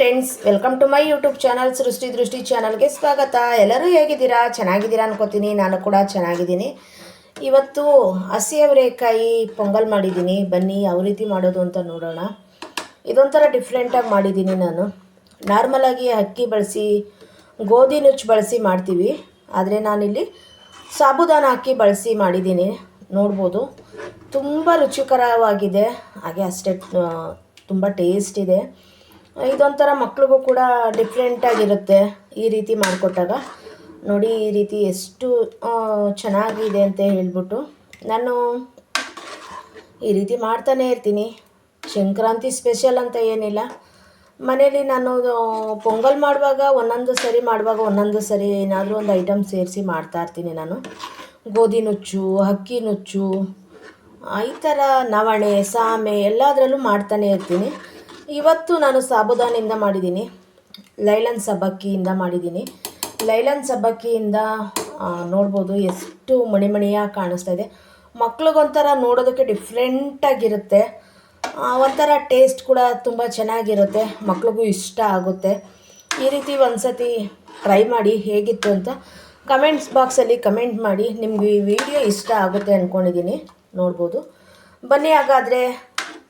Friends welcome to my YouTube channel Srishti Drishti ಚಾನಲ್ಗೆ ಸ್ವಾಗತ. ಎಲ್ಲರೂ ಹೇಗಿದ್ದೀರಾ? ಚೆನ್ನಾಗಿದ್ದೀರಾ ಅನ್ಕೋತೀನಿ. ನಾನು ಕೂಡ ಚೆನ್ನಾಗಿದ್ದೀನಿ. ಇವತ್ತು ಹಸಿ ಅವರೇಕಾಯಿ ಪೊಂಗಲ್ ಮಾಡಿದ್ದೀನಿ. ಬನ್ನಿ, ಯಾವ ರೀತಿ ಮಾಡೋದು ಅಂತ ನೋಡೋಣ. ಇದೊಂಥರ ಡಿಫ್ರೆಂಟಾಗಿ ಮಾಡಿದ್ದೀನಿ ನಾನು. ನಾರ್ಮಲಾಗಿ ಅಕ್ಕಿ ಬಳಸಿ, ಗೋಧಿ ನುಚ್ಚು ಬಳಸಿ ಮಾಡ್ತೀವಿ. ಆದರೆ ನಾನಿಲ್ಲಿ ಸಾಬುದಾನ ಅಕ್ಕಿ ಬಳಸಿ ಮಾಡಿದ್ದೀನಿ. ನೋಡ್ಬೋದು. ತುಂಬ ರುಚಿಕರವಾಗಿದೆ. ಹಾಗೆ ಅಷ್ಟೇ ತುಂಬ ಟೇಸ್ಟ್ ಇದೆ. ಇದೊಂಥರ ಮಕ್ಳಿಗೂ ಕೂಡ ಡಿಫ್ರೆಂಟಾಗಿರುತ್ತೆ ಈ ರೀತಿ ಮಾಡಿಕೊಟ್ಟಾಗ. ನೋಡಿ ಈ ರೀತಿ ಎಷ್ಟು ಚೆನ್ನಾಗಿದೆ ಅಂತ ಹೇಳ್ಬಿಟ್ಟು ನಾನು ಈ ರೀತಿ ಮಾಡ್ತಾನೆ ಇರ್ತೀನಿ. ಸಂಕ್ರಾಂತಿ ಸ್ಪೆಷಲ್ ಅಂತ ಏನಿಲ್ಲ. ಮನೇಲಿ ನಾನು ಪೊಂಗಲ್ ಮಾಡುವಾಗ ಒಂದೊಂದು ಸರಿ ಮಾಡುವಾಗ ಒಂದೊಂದು ಸರಿ ಏನಾದರೂ ಒಂದು ಐಟಮ್ ಸೇರಿಸಿ ಮಾಡ್ತಾ ಇರ್ತೀನಿ ನಾನು. ಗೋಧಿ ನುಚ್ಚು, ಅಕ್ಕಿ ನುಚ್ಚು ಈ ಥರ ನವಣೆ ಸಾಮೆ ಎಲ್ಲದರಲ್ಲೂ ಮಾಡ್ತಾನೆ ಇರ್ತೀನಿ. ಇವತ್ತು ನಾನು ಸಾಬುದಾನಿಂದ ಮಾಡಿದ್ದೀನಿ. ಲೈಲನ್ ಸಬ್ಬಕ್ಕಿಯಿಂದ ಮಾಡಿದ್ದೀನಿ. ಲೈಲನ್ ಸಬ್ಬಕ್ಕಿಯಿಂದ ನೋಡ್ಬೋದು ಎಷ್ಟು ಮಣಿಮಣಿಯಾಗಿ ಕಾಣಿಸ್ತಾ ಇದೆ. ಮಕ್ಳಿಗೊಂಥರ ನೋಡೋದಕ್ಕೆ ಡಿಫ್ರೆಂಟಾಗಿರುತ್ತೆ ಒಂಥರ ಟೇಸ್ಟ್ ಕೂಡ ತುಂಬ ಚೆನ್ನಾಗಿರುತ್ತೆ. ಮಕ್ಳಿಗೂ ಇಷ್ಟ ಆಗುತ್ತೆ. ಈ ರೀತಿ ಒಂದ್ಸತಿ ಟ್ರೈ ಮಾಡಿ ಹೇಗಿತ್ತು ಅಂತ ಕಮೆಂಟ್ಸ್ ಬಾಕ್ಸಲ್ಲಿ ಕಮೆಂಟ್ ಮಾಡಿ. ನಿಮಗೆ ಈ ವಿಡಿಯೋ ಇಷ್ಟ ಆಗುತ್ತೆ ಅಂದ್ಕೊಂಡಿದ್ದೀನಿ ನೋಡ್ಬೋದು. ಬನ್ನಿ ಹಾಗಾದರೆ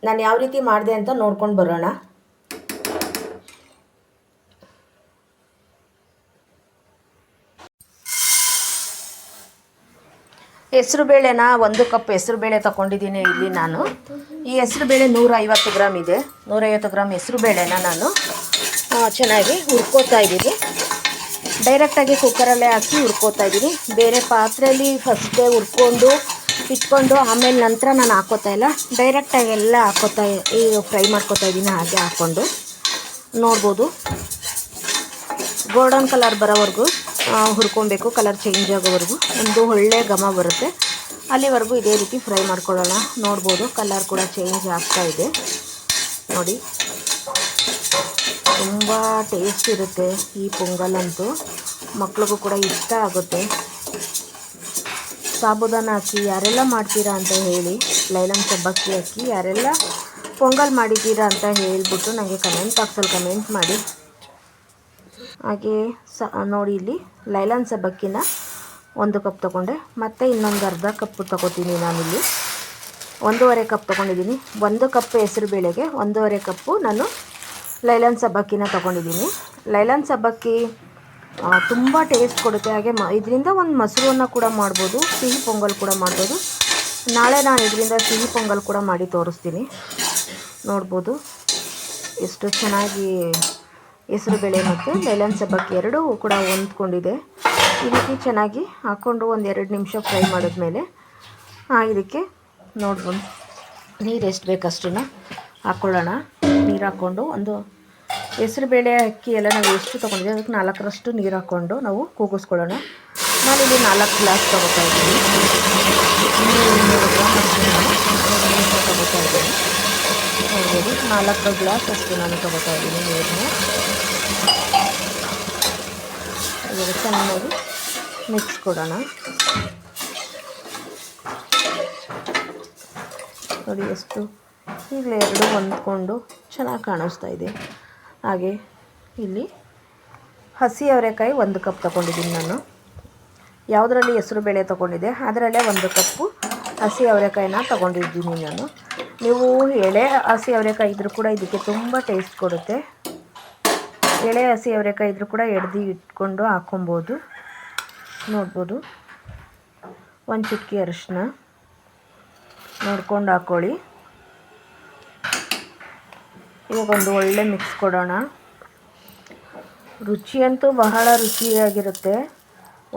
ನಾನು ಯಾವ ರೀತಿ ಮಾಡಿದೆ ಅಂತ ನೋಡ್ಕೊಂಡು ಬರೋಣ. ಹೆಸರು ಬೇಳೆನ ಒಂದು ಕಪ್ ಹೆಸರುಬೇಳೆ ತಗೊಂಡಿದ್ದೀನಿ ಇಲ್ಲಿ ನಾನು. ಈ ಹೆಸರುಬೇಳೆ ನೂರ ಐವತ್ತು ಗ್ರಾಮ್ ಇದೆ. ನೂರೈವತ್ತು ಗ್ರಾಮ್ ಹೆಸರುಬೇಳೆನ ನಾನು ಚೆನ್ನಾಗಿ ಹುರ್ಕೋತಾ ಇದ್ದೀನಿ. ಡೈರೆಕ್ಟಾಗಿ ಕುಕ್ಕರಲ್ಲೇ ಹಾಕಿ ಹುರ್ಕೋತಾ ಇದ್ದೀನಿ. ಬೇರೆ ಪಾತ್ರೆಯಲ್ಲಿ ಫಸ್ಟೇ ಹುರ್ಕೊಂಡು ಇಟ್ಕೊಂಡು ಆಮೇಲೆ ನಂತರ ನಾನು ಹಾಕೋತಾ ಇಲ್ಲ. ಡೈರೆಕ್ಟಾಗಿ ಎಲ್ಲ ಹಾಕೋತಾ ಈ ಫ್ರೈ ಮಾಡ್ಕೋತಾ ಇದ್ದೀನಿ ಹಾಗೆ ಹಾಕ್ಕೊಂಡು ನೋಡ್ಬೋದು. ಗೋಲ್ಡನ್ ಕಲರ್ ಬರೋವರೆಗೂ ಹುರ್ಕೊಬೇಕು. ಕಲರ್ ಚೇಂಜ್ ಆಗೋವರೆಗೂ. ಒಂದು ಒಳ್ಳೆ ಘಮ ಬರುತ್ತೆ. ಅಲ್ಲಿವರೆಗೂ ಇದೇ ರೀತಿ ಫ್ರೈ ಮಾಡ್ಕೊಳ್ಳೋಣ. ನೋಡ್ಬೋದು ಕಲರ್ ಕೂಡ ಚೇಂಜ್ ಆಗ್ತಾ ಇದೆ. ನೋಡಿ. ತುಂಬ ಟೇಸ್ಟ್ ಇರುತ್ತೆ ಈ ಪೊಂಗಲ್ ಅಂತೂ ಮಕ್ಳಿಗೂ ಕೂಡ ಇಷ್ಟ ಆಗುತ್ತೆ. ಸಾಬುದಾನ ಅಕ್ಕಿ ಯಾರೆಲ್ಲ ಮಾಡ್ತೀರಾ ಅಂತ ಹೇಳಿ ಲೈಲನ್ ಸಬ್ಬಕ್ಕಿ ಹಾಕಿ ಯಾರೆಲ್ಲ ಪೊಂಗಲ್ ಮಾಡಿದ್ದೀರಾ ಅಂತ ಹೇಳ್ಬಿಟ್ಟು ನನಗೆ ಕಮೆಂಟ್ ಬಾಕ್ಸಲ್ಲಿ ಕಮೆಂಟ್ ಮಾಡಿ. ಹಾಗೆ ಸ, ನೋಡಿ ಇಲ್ಲಿ ಲೈಲಾನ್ ಸಬ್ಬಕ್ಕಿನ ಒಂದು ಕಪ್ ತೊಗೊಂಡೆ. ಮತ್ತು ಇನ್ನೊಂದು ಅರ್ಧ ಕಪ್ ತೊಗೋತೀನಿ ನಾನಿಲ್ಲಿ. ಒಂದೂವರೆ ಕಪ್ ತೊಗೊಂಡಿದ್ದೀನಿ. ಒಂದು ಕಪ್ ಹೆಸರು ಬೇಳೆಗೆ, ಒಂದೂವರೆ ಕಪ್ಪು ನಾನು ಲೈಲಾನ್ ಸಬ್ಬಕ್ಕಿನ ತೊಗೊಂಡಿದ್ದೀನಿ. ಲೈಲಾನ್ ಸಬ್ಬಕ್ಕಿ ತುಂಬ ಟೇಸ್ಟ್ ಕೊಡುತ್ತೆ. ಹಾಗೆ ಮ, ಇದರಿಂದ ಒಂದು ಮೊಸರನ್ನ ಕೂಡ ಮಾಡ್ಬೋದು, ಸಿಹಿ ಪೊಂಗಲ್ ಕೂಡ ಮಾಡ್ಬೋದು. ನಾಳೆ ನಾನು ಇದರಿಂದ ಸಿಹಿ ಪೊಂಗಲ್ ಕೂಡ ಮಾಡಿ ತೋರಿಸ್ತೀನಿ. ನೋಡ್ಬೋದು ಎಷ್ಟು ಚೆನ್ನಾಗಿ ಹೆಸರುಬೇಳೆ ಮತ್ತು ಲೈಲನ್ ಸಬ್ಬಕ್ಕಿ ಎರಡೂ ಕೂಡ ಹೊಂದ್ಕೊಂಡಿದೆ. ಈ ರೀತಿ ಚೆನ್ನಾಗಿ ಹಾಕ್ಕೊಂಡು ಒಂದು ಎರಡು ನಿಮಿಷ ಫ್ರೈ ಮಾಡಿದ್ಮೇಲೆ ಹಾಂ ಇದಕ್ಕೆ ನೋಡ್ಬೋದು. ನೀರು ಎಷ್ಟು ಬೇಕಷ್ಟನ್ನು ಹಾಕ್ಕೊಳ್ಳೋಣ ನೀರು ಹಾಕ್ಕೊಂಡು ಒಂದು ಹೆಸರುಬೇಳೆ ಅಕ್ಕಿ ಎಲ್ಲ ನಾವು ಎಷ್ಟು ತೊಗೊಂಡಿದ್ದೀವಿ ಅದಕ್ಕೆ ನಾಲ್ಕರಷ್ಟು ನೀರು ಹಾಕ್ಕೊಂಡು ನಾವು ಕೂಗಿಸ್ಕೊಳ್ಳೋಣ. ನಾನಿಲ್ಲಿ ನಾಲ್ಕು ಗ್ಲಾಸ್ ತೊಗೋತಾ ಇದ್ದೀನಿ. ತೊಗೋತಾ ಇದ್ದೀನಿ ನೋಡ್ಬೋದು ನಾಲ್ಕು ಗ್ಲಾಸ್ ಅಷ್ಟು ನಾನು ತೊಗೋತಾ ಇದ್ದೀನಿ ನೀರನ್ನ. ಚೆನ್ನಾಗಿ ಮಿಕ್ಸ್ ಕೊಡೋಣ. ನೋಡಿ ಎಷ್ಟು ಈಗಲೇ ಎರಡು ಹೊಂದ್ಕೊಂಡು ಚೆನ್ನಾಗಿ ಕಾಣಿಸ್ತಾ ಇದೆ. ಹಾಗೆ ಇಲ್ಲಿ ಹಸಿ ಅವರೆಕಾಯಿ ಒಂದು ಕಪ್ ತೊಗೊಂಡಿದ್ದೀನಿ ನಾನು. ಯಾವುದರಲ್ಲಿ ಹೆಸರು ಬೇಳೆ ತೊಗೊಂಡಿದ್ದೆ, ಅದರಲ್ಲೇ ಒಂದು ಕಪ್ಪು ಹಸಿ ಅವರೆಕಾಯಿನ ತೊಗೊಂಡಿದ್ದೀನಿ ನಾನು. ನೀವು ಎಳೆ ಹಸಿ ಅವರೆಕಾಯಿ ಇದ್ದರೂ ಕೂಡ ಇದಕ್ಕೆ ತುಂಬ ಟೇಸ್ಟ್ ಕೊಡುತ್ತೆ. ಎಳೆ ಹಸಿ ಅವರೆಕಾಯಿ ಇದ್ದರೂ ಕೂಡ ಎಡ್ದು ಇಟ್ಕೊಂಡು ಹಾಕೊಬೋದು ನೋಡ್ಬೋದು. ಒಂದು ಚಿಕ್ಕಿ ಅರಿಶಿನ ನೋಡ್ಕೊಂಡು ಹಾಕ್ಕೊಳ್ಳಿ ಇವಾಗ ಒಂದು ಒಳ್ಳೆ ಮಿಕ್ಸ್ ಕೊಡೋಣ. ರುಚಿಯಂತೂ ಬಹಳ ರುಚಿಯಾಗಿರುತ್ತೆ.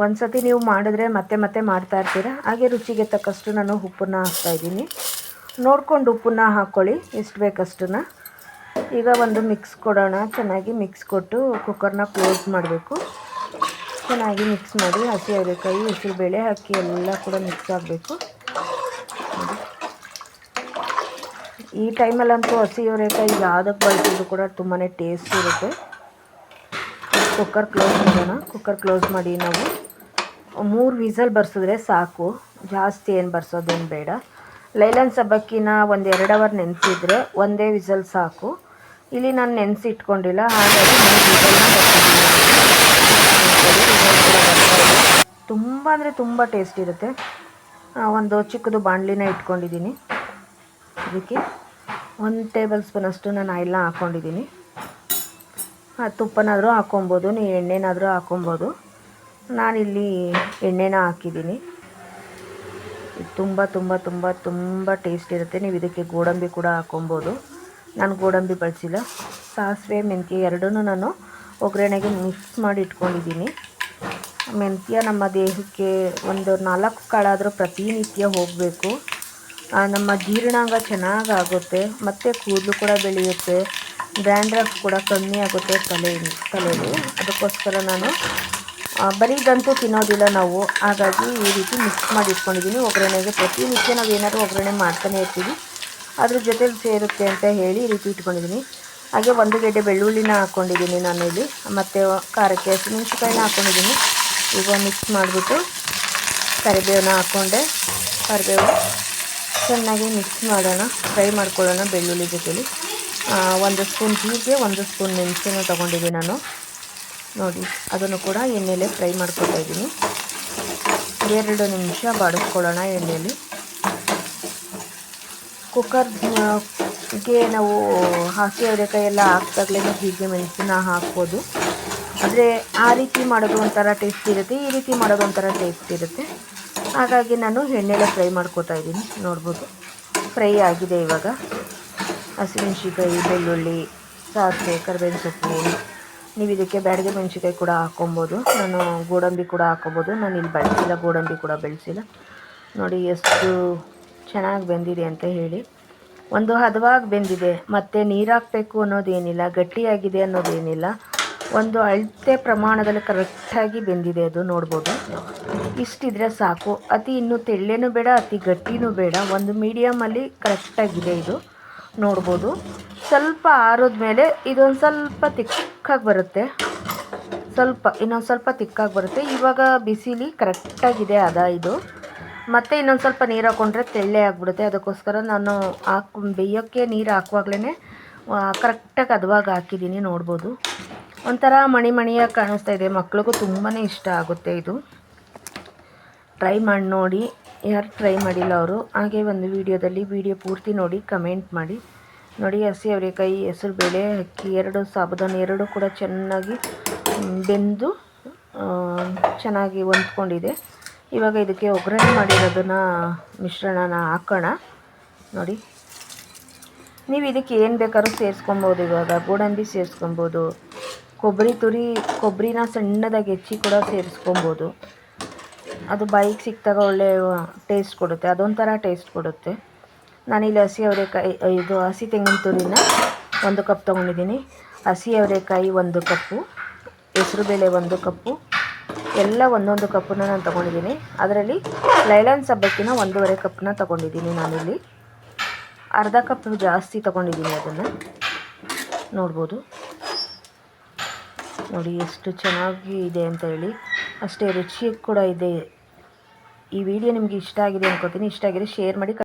ಒಂದು ಸತಿ ನೀವು ಮಾಡಿದ್ರೆ ಮತ್ತೆ ಮತ್ತೆ ಮಾಡ್ತಾ ಇರ್ತೀರ? ಹಾಗೆ ರುಚಿಗೆ ತಕ್ಕಷ್ಟು ನಾನು ಉಪ್ಪನ್ನ ಹಾಕ್ತಾಯಿದ್ದೀನಿ ನೋಡ್ಕೊಂಡು ಉಪ್ಪನ್ನ ಹಾಕ್ಕೊಳ್ಳಿ ಎಷ್ಟು ಬೇಕಷ್ಟನ್ನ. ಈಗ ಒಂದು ಮಿಕ್ಸ್ ಕೊಡೋಣ. ಚೆನ್ನಾಗಿ ಮಿಕ್ಸ್ ಕೊಟ್ಟು ಕುಕ್ಕರ್ನ ಕ್ಲೋಸ್ ಮಾಡಬೇಕು. ಚೆನ್ನಾಗಿ ಮಿಕ್ಸ್ ಮಾಡಿ ಹಸಿ ಅವರೆಕಾಯಿ ಹೆಸರುಬೇಳೆ ಅಕ್ಕಿ ಎಲ್ಲ ಕೂಡ ಮಿಕ್ಸ್ ಆಗಬೇಕು. ಈ ಟೈಮಲ್ಲಂತೂ ಹಸಿ ಅವರೆಕಾಯಿ ಯಾವುದಕ್ಕೆ ಬಳಸಿದ್ರು ಕೂಡ ತುಂಬಾ ಟೇಸ್ಟ್ ಇರುತ್ತೆ. ಕುಕ್ಕರ್ ಕ್ಲೋಸ್ ಮಾಡೋಣ. ಕುಕ್ಕರ್ ಕ್ಲೋಸ್ ಮಾಡಿ ನಾವು ಮೂರು ವಿಸಲ್ ಬರ್ಸಿದ್ರೆ ಸಾಕು. ಜಾಸ್ತಿ ಏನು ಬರ್ಸೋದೇನು ಬೇಡ. ಲೈಲನ್ ಸಬ್ಬಕ್ಕಿನ ಒಂದು ಎರಡು ಅವರ್ ನೆನೆಸಿದ್ರೆ ಒಂದೇ ವಿಸಲ್ ಸಾಕು. ಇಲ್ಲಿ ನಾನು ನೆನೆಸಿ ಇಟ್ಕೊಂಡಿಲ್ಲ ಹಾಗಾಗಿ ವಿಸಲ್ನ ತುಂಬ ಅಂದರೆ ತುಂಬ ಟೇಸ್ಟ್ ಇರುತ್ತೆ. ಒಂದು ಚಿಕ್ಕದು ಬಾಣಲಿನ ಇಟ್ಕೊಂಡಿದ್ದೀನಿ. ಅದಕ್ಕೆ ಒಂದು ಟೇಬಲ್ ಸ್ಪೂನಷ್ಟು ನಾನು ಆಯಿಲ್ನ ಹಾಕ್ಕೊಂಡಿದ್ದೀನಿ ತುಪ್ಪನಾದರೂ ಹಾಕ್ಕೊಬೋದು ನೀವು ಎಣ್ಣೆನಾದರೂ ಹಾಕ್ಕೊಬೋದು. ನಾನಿಲ್ಲಿ ಎಣ್ಣೆನ ಹಾಕಿದ್ದೀನಿ. ತುಂಬ ತುಂಬ ತುಂಬ ತುಂಬ ಟೇಸ್ಟ್ ಇರುತ್ತೆ. ನೀವು ಇದಕ್ಕೆ ಗೋಡಂಬಿ ಕೂಡ ಹಾಕ್ಕೊಬೋದು. ನಾನು ಗೋಡಂಬಿ ಬಳಸಿಲ್ಲ. ಸಾಸಿವೆ, ಮೆಂತ್ಯ ಎರಡೂ ನಾನು ಒಗ್ಗರಣೆಗೆ ಮಿಕ್ಸ್ ಮಾಡಿ ಇಟ್ಕೊಂಡಿದ್ದೀನಿ. ಮೆಂತ್ಯ ನಮ್ಮ ದೇಹಕ್ಕೆ ಒಂದು ನಾಲ್ಕು ಕಾಳಾದರೂ ಪ್ರತಿನಿತ್ಯ ಹೋಗಬೇಕು. ನಮ್ಮ ಜೀರ್ಣಾಂಗ ಚೆನ್ನಾಗಾಗುತ್ತೆ, ಮತ್ತು ಕೂದಲು ಕೂಡ ಬೆಳೆಯುತ್ತೆ ಡ್ಯಾಂಡ್ರಫ್ ಕೂಡ ಕಮ್ಮಿ ಆಗುತ್ತೆ ತಲೆ, ತಲೆಯಲ್ಲಿ. ಅದಕ್ಕೋಸ್ಕರ ನಾನು ಬರೀದಂತೂ ತಿನ್ನೋದಿಲ್ಲ ನಾವು. ಹಾಗಾಗಿ ಈ ರೀತಿ ಮಿಕ್ಸ್ ಮಾಡಿ ಇಟ್ಕೊಂಡಿದ್ದೀನಿ ಒಗ್ಗರಣೆಗೆ ಪ್ರತಿನಿತ್ಯ ನಾವು ಏನಾದರೂ ಒಗ್ಗರಣೆ ಮಾಡ್ತಾನೆ ಇರ್ತೀವಿ. ಅದ್ರ ಜೊತೆಲಿ ಸೇರುತ್ತೆ ಅಂತ ಹೇಳಿ ಈ ರೀತಿ ಇಟ್ಕೊಂಡಿದ್ದೀನಿ. ಹಾಗೆ ಒಂದು ಗೆಡ್ಡೆ ಬೆಳ್ಳುಳ್ಳಿನ ಹಾಕ್ಕೊಂಡಿದ್ದೀನಿ ನಾನು ಇಲ್ಲಿ ಮತ್ತು ಖಾರಕ್ಕೆ ಹಸಿಮೆಣ್ಸಿಕಾಯಿನ ಹಾಕ್ಕೊಂಡಿದ್ದೀನಿ ಈಗ ಮಿಕ್ಸ್ ಮಾಡಿಬಿಟ್ಟು ಕರಿಬೇವನ್ನ ಹಾಕ್ಕೊಂಡೆ ಕರಿಬೇವು. ಚೆನ್ನಾಗಿ ಮಿಕ್ಸ್ ಮಾಡೋಣ. ಫ್ರೈ ಮಾಡ್ಕೊಳ್ಳೋಣ ಬೆಳ್ಳುಳ್ಳಿ ಜೊತೆಲಿ. ಒಂದು ಸ್ಪೂನ್ ಜೀರಿಗೆ, ಒಂದು ಸ್ಪೂನ್ ಮೆಣಸನ್ನು ತೊಗೊಂಡಿದ್ದೆ ನಾನು. ನೋಡಿ, ಅದನ್ನು ಕೂಡ ಎಣ್ಣೆಲೆ ಫ್ರೈ ಮಾಡ್ಕೊತಾ ಇದ್ದೀನಿ. ಎರಡು ನಿಮಿಷ ಬಾಡಿಸ್ಕೊಳ್ಳೋಣ ಎಣ್ಣೆಯಲ್ಲಿ ಕುಕ್ಕರ್ಗೆ ನಾವು ಹಾಕಿ ಅವರೆಕಾಯಿ ಎಲ್ಲ ಹಾಕ್ದಾಗಲೇ ಹೀಗೆ ಮೆಣಸಿನ ಹಾಕ್ಬೋದು. ಆದರೆ ಆ ರೀತಿ ಮಾಡೋದು ಒಂಥರ ಟೇಸ್ಟ್ ಇರುತ್ತೆ, ಈ ರೀತಿ ಮಾಡೋದು ಒಂಥರ ಟೇಸ್ಟ್ ಇರುತ್ತೆ. ಹಾಗಾಗಿ ನಾನು ಎಣ್ಣೆಲೆ ಫ್ರೈ ಮಾಡ್ಕೋತಾ ಇದ್ದೀನಿ. ನೋಡ್ಬೋದು. ಫ್ರೈ ಆಗಿದೆ ಇವಾಗ. ಹಸಿಮೆಣ್ಸಿಕಾಯಿ ಬೆಳ್ಳುಳ್ಳಿ, ಸಾಸಿವೆ, ಕರ್ಬೇವಿನ ಸೊಪ್ಪು. ನೀವು ಇದಕ್ಕೆ ಬ್ಯಾಡಿಗೆ ಮೆಣಸಿಕಾಯಿ ಕೂಡ ಹಾಕ್ಕೊಬೋದು. ನಾನು ಗೋಡಂಬಿ ಕೂಡ ಹಾಕ್ಕೊಬೋದು. ನಾನು ಇಲ್ಲಿ ಬೆಳೆಸಿಲ್ಲ, ಗೋಡಂಬಿ ಕೂಡ ಬೆಳೆಸಿಲ್ಲ. ನೋಡಿ ಎಷ್ಟು ಚೆನ್ನಾಗಿ ಬೆಂದಿದೆ ಅಂತ ಹೇಳಿ. ಒಂದು ಹದವಾಗಿ ಬೆಂದಿದೆ. ಮತ್ತು ನೀರು ಹಾಕಬೇಕು ಅನ್ನೋದೇನಿಲ್ಲ, ಗಟ್ಟಿಯಾಗಿದೆ ಅನ್ನೋದೇನಿಲ್ಲ. ಒಂದು ಅಳತೆ ಪ್ರಮಾಣದಲ್ಲಿ ಕರೆಕ್ಟಾಗಿ ಬೆಂದಿದೆ ಅದು ನೋಡ್ಬೋದು. ಇಷ್ಟಿದ್ರೆ ಸಾಕು. ಅತಿ ಇನ್ನೂ ತೆಳ್ಳೇನೂ ಬೇಡ, ಅತಿ ಗಟ್ಟಿನೂ ಬೇಡ. ಒಂದು ಮೀಡಿಯಮಲ್ಲಿ ಕರೆಕ್ಟಾಗಿದೆ ಇದು ನೋಡ್ಬೋದು. ಸ್ವಲ್ಪ ಆರಿದ ಮೇಲೆ ಇದೊಂದು ಸ್ವಲ್ಪ ತಿಕ್ಕಾಗಿ ಬರುತ್ತೆ. ಸ್ವಲ್ಪ, ಇನ್ನೊಂದು ಸ್ವಲ್ಪ ತಿಕ್ಕಾಗಿ ಬರುತ್ತೆ. ಇವಾಗ ಬಿಸಿಲಿ ಕರೆಕ್ಟಾಗಿದೆ ಅದ ಇದು. ಮತ್ತು ಇನ್ನೊಂದು ಸ್ವಲ್ಪ ನೀರು ಹಾಕ್ಕೊಂಡ್ರೆ ತೆಳ್ಳೆ ಆಗಿಬಿಡುತ್ತೆ. ಅದಕ್ಕೋಸ್ಕರ ನಾನು ಹಾಕ್ ಬೇಯೋಕ್ಕೆ ನೀರು ಹಾಕುವಾಗ್ಲೇ ಕರೆಕ್ಟಾಗಿ ಹದವಾಗಿ ಹಾಕಿದ್ದೀನಿ ನೋಡ್ಬೋದು. ಒಂಥರ ಮಣಿ ಮಣಿಯಾಗಿ ಕಾಣಿಸ್ತಾ ಇದೆ. ಮಕ್ಳಿಗೂ ತುಂಬಾ ಇಷ್ಟ ಆಗುತ್ತೆ ಇದು. ಟ್ರೈ ಮಾಡಿ ನೋಡಿ. ಯಾರು ಟ್ರೈ ಮಾಡಿಲ್ಲ ಅವರು? ಹಾಗೆ ಒಂದು ವಿಡಿಯೋದಲ್ಲಿ ವಿಡಿಯೋ ಪೂರ್ತಿ ನೋಡಿ ಕಮೆಂಟ್ ಮಾಡಿ. ನೋಡಿ, ಹಸಿ ಅವರೆಕಾಯಿ ಹೆಸರು ಬೇಳೆ, ಅಕ್ಕಿ ಎರಡು ಸಾಬುದಾನ ಎರಡು ಕೂಡ ಚೆನ್ನಾಗಿ ಬೆಂದು ಚೆನ್ನಾಗಿ ಹೊಂದ್ಕೊಂಡಿದೆ. ಇವಾಗ ಇದಕ್ಕೆ ಒಗ್ಗರಣೆ ಮಾಡಿರೋದನ್ನು ಮಿಶ್ರಣನ ಹಾಕೋಣ. ನೋಡಿ. ನೀವು ಇದಕ್ಕೆ ಏನು ಬೇಕಾದ್ರೂ ಸೇರಿಸ್ಕೊಬೋದು ಇವಾಗ. ಗೋಡಂಬಿ ಸೇರಿಸ್ಕೊಬೋದು. ಕೊಬ್ಬರಿ ತುರಿ, ಕೊಬ್ಬರಿನ ಸಣ್ಣದಾಗಿ ಹೆಚ್ಚಿ ಕೂಡ ಸೇರಿಸ್ಕೊಬೋದು. ಅದು ಬಾಯಿಗೆ ಸಿಕ್ಕಿದಾಗ ಒಳ್ಳೆ ಟೇಸ್ಟ್ ಕೊಡುತ್ತೆ. ಅದೊಂಥರ ಟೇಸ್ಟ್ ಕೊಡುತ್ತೆ. ನಾನಿಲ್ಲಿ ಹಸಿ ಅವರೆಕಾಯಿ ಇದು ಹಸಿ ತೆಂಗಿನ ತುರಿನ ಒಂದು ಕಪ್ ತೊಗೊಂಡಿದ್ದೀನಿ. ಹಸಿ ಅವರೆಕಾಯಿ ಒಂದು ಕಪ್ಪು ಹೆಸರುಬೇಳೆ ಒಂದು ಕಪ್ಪು ಎಲ್ಲ ಒಂದೊಂದು ಕಪ್ಪನ್ನ ನಾನು ತೊಗೊಂಡಿದ್ದೀನಿ. ಅದರಲ್ಲಿ ಲೈಲಾನ್ ಸಬ್ಬಕ್ಕಿನ ಒಂದೂವರೆ ಕಪ್ನ ತೊಗೊಂಡಿದ್ದೀನಿ ನಾನಿಲ್ಲಿ ಅರ್ಧ ಕಪ್ ಜಾಸ್ತಿ ತೊಗೊಂಡಿದ್ದೀನಿ ಅದನ್ನು. ನೋಡ್ಬೋದು. ನೋಡಿ ಎಷ್ಟು ಚೆನ್ನಾಗಿ ಇದೆ ಅಂತ ಹೇಳಿ. ಅಷ್ಟೇ ರುಚಿಯಾಗಿ ಕೂಡ ಇದೆ. ಈ ವಿಡಿಯೋ ನಿಮಗೆ ಇಷ್ಟ ಆಗಿದೆ ಅನ್ಕೋತೀನಿ. ಇಷ್ಟ ಆಗಿದೆ ಶೇರ್ ಮಾಡಿ